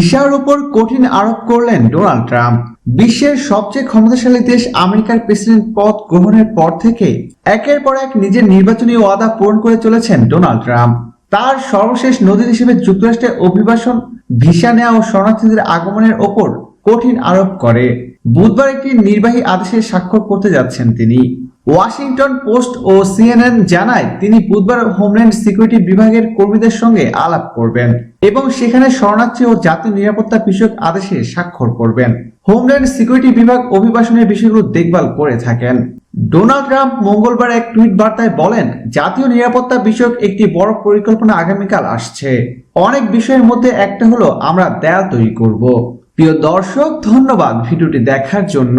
ভিসার উপর কঠিন আরোপ করলেন ডোনাল্ড ট্রাম্প। বিশ্বের সবচেয়ে ক্ষমতাশালী দেশ আমেরিকার প্রেসিডেন্ট পদ গ্রহণের পর থেকে একের পর এক নিজের নির্বাচনী ওয়াদা পূরণ করে চলেছেন ডোনাল্ড ট্রাম্প। তার সর্বশেষ নদী হিসেবে যুক্তরাষ্ট্রের অভিবাসন, ভিসা নেওয়া ও শরণার্থীদের আগমনের ওপর কঠিন আরোপ করে। বুধবার একটি নির্বাহী আদেশে স্বাক্ষর করতে যাচ্ছেন তিনি। ওয়াশিংটন পোস্ট ও সিএনএন জানায় তিনি বুধবার হোমল্যান্ড সিকিউরিটি বিভাগের কর্মীদের সঙ্গে আলাপ করবেন এবং সেখানে শরণার্থী ও জাতীয় নিরাপত্তা বিষয়ক আদেশে স্বাক্ষর করবেন। হোমল্যান্ড সিকিউরিটি বিভাগ অভিবাসনের বিষয়গুলো দেখভাল করে থাকেন। ডোনাল্ড ট্রাম্প মঙ্গলবার এক টুইট বার্তায় বলেন, জাতীয় নিরাপত্তা বিষয়ক একটি বড় পরিকল্পনা আগামীকাল আসছে। অনেক বিষয়ের মধ্যে একটা হলো আমরা দেয়াল তৈরি করব। প্রিয় দর্শক, ধন্যবাদ ভিডিওটি দেখার জন্য।